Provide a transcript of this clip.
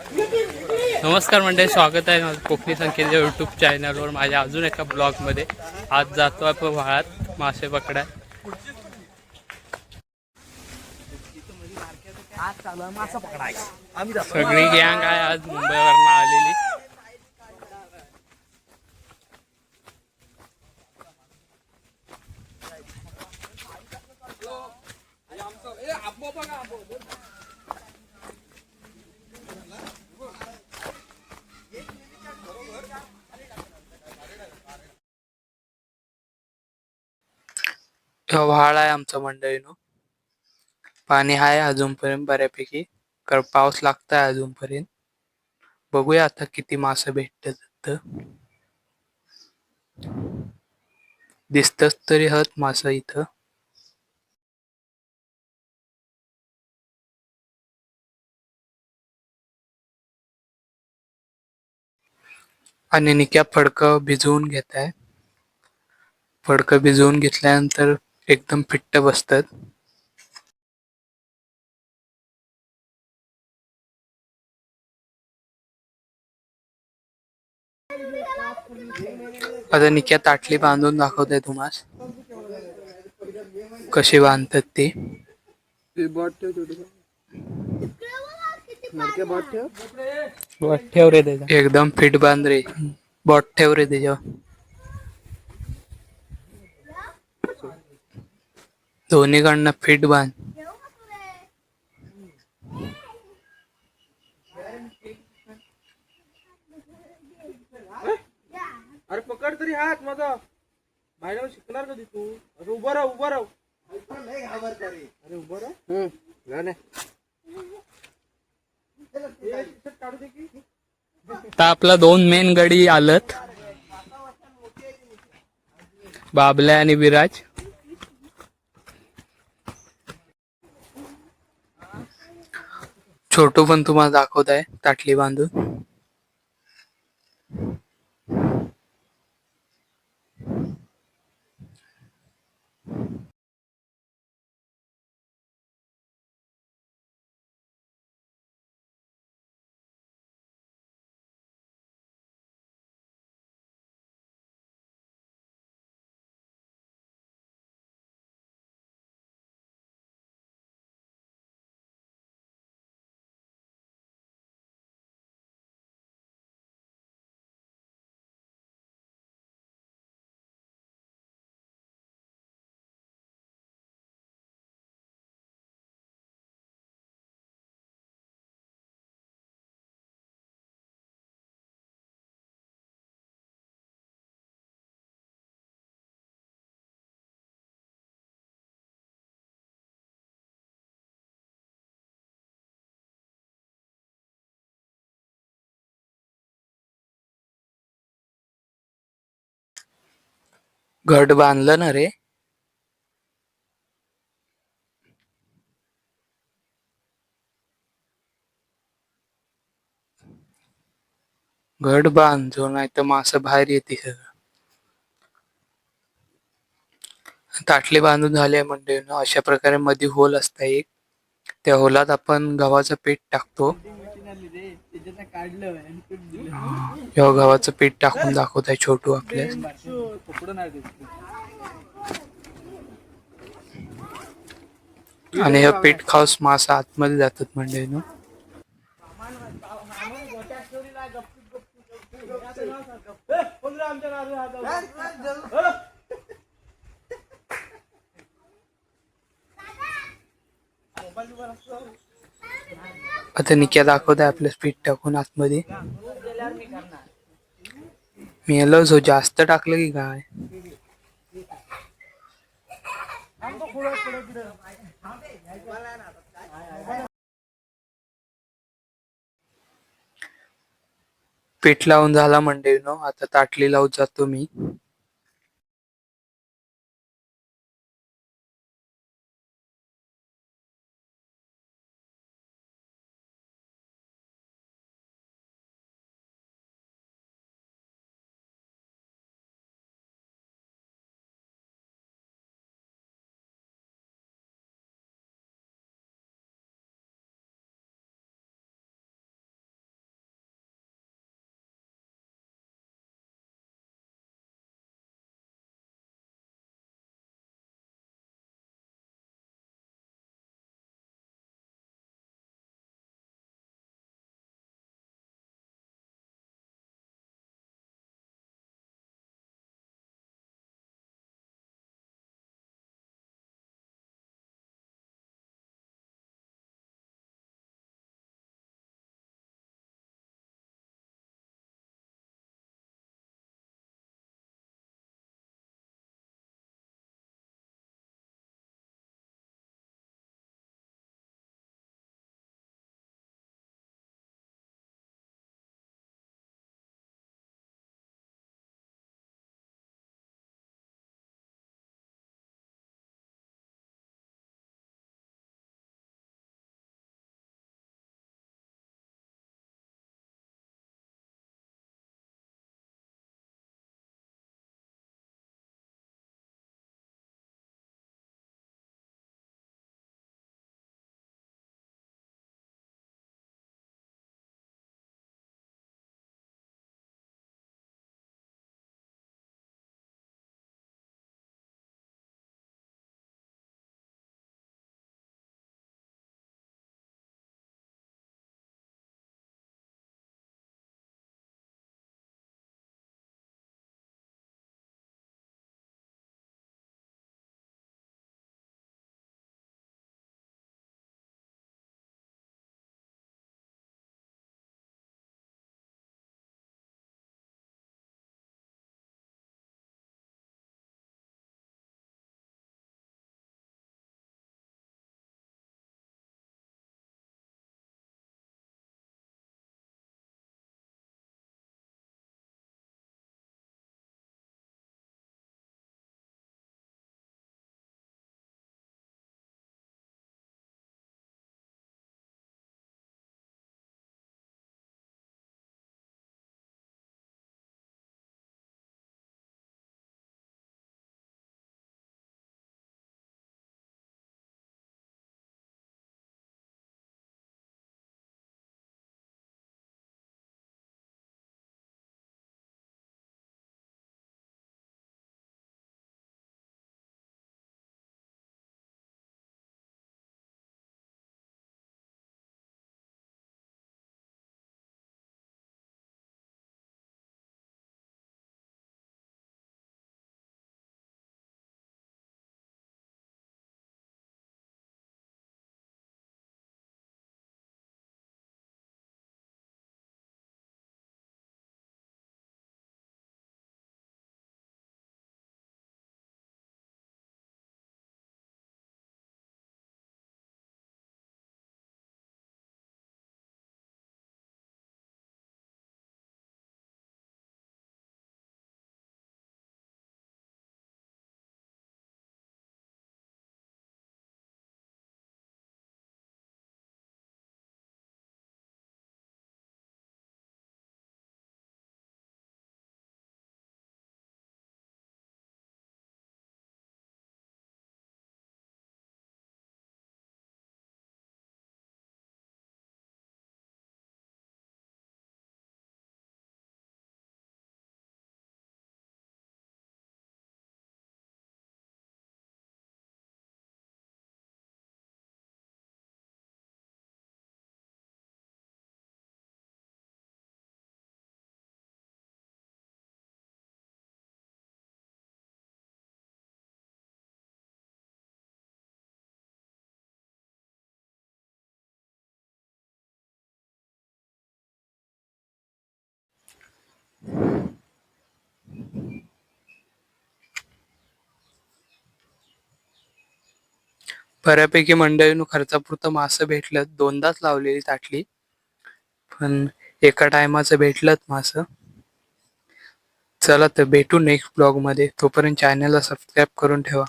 नमस्कार मंडळी स्वागत आहे माझं कोकणी संख्येच्या यूट्यूब चॅनलवर माझ्या अजून एका ब्लॉगमध्ये आज जातो आपण व्हाळात मासे पकडाय सगळी गँग आहे आज मुंबईवरनं आलेली. व्हाळ आहे आमचं मंडळीनो. पाणी आहे अजूनपर्यंत बऱ्यापैकी. कारण पाऊस लागताय अजूनपर्यंत. बघूया आता किती मासे भेटतात. दिसतच तरी हत मास इथं. आणि निक्या फडकं भिजवून घेत आहे फडकं भिजवून घेतल्यानंतर एकदम फिट्ट बसतात. आता निक्या ताटली बांधून दाखवते तुम्हाला कशी बांधतात ते. ठेव रे एकदम फिट बांध रे. बॉट ठेव रे त्याच्यावर. दोन्हीकडनं फिट बांध. अरे पकड तरी हात माझा. बाहेर शिकणार कधी तू? अरे उभा राह उभा राह. अरे उभा राह. काढू दे की आता आपला दोन मेन गडी आलत. बाबल्या आणि विराज. छोटू पण तुम्हाला दाखवत आहे ताटली बांधून. घट बांधलं ना रे. घट बांध नाही तर मासं बाहेर येते सगळं. ताटली बांधून झाले म्हणजे अशा प्रकारे मध्ये होल असता एक. त्या होलात आपण गव्हाचं पीठ टाकतो. किंवा गव्हाचं पीठ टाकून दाखवत आहे छोटू आपल्या आणि हे पीठ खाऊस मासा आतमध्ये जातात म्हणजे ना. आता निक्या दाखवत आहे आपलं पीठ टाकून आतमध्ये. मी आलो जो जास्त टाकलं की काय? पीठ लावून झाला म्हणजे नो? आता ताटली लावून जातो मी. बऱ्यापैकी मंडळीनं खर्चापुरतं मासं भेटलं दोनदाच लावलेली ताटली. पण एका टायमाचं भेटलंच मासं. चला तर भेटू नेक्स्ट ब्लॉगमध्ये. तोपर्यंत चॅनलला सबस्क्राईब करून ठेवा.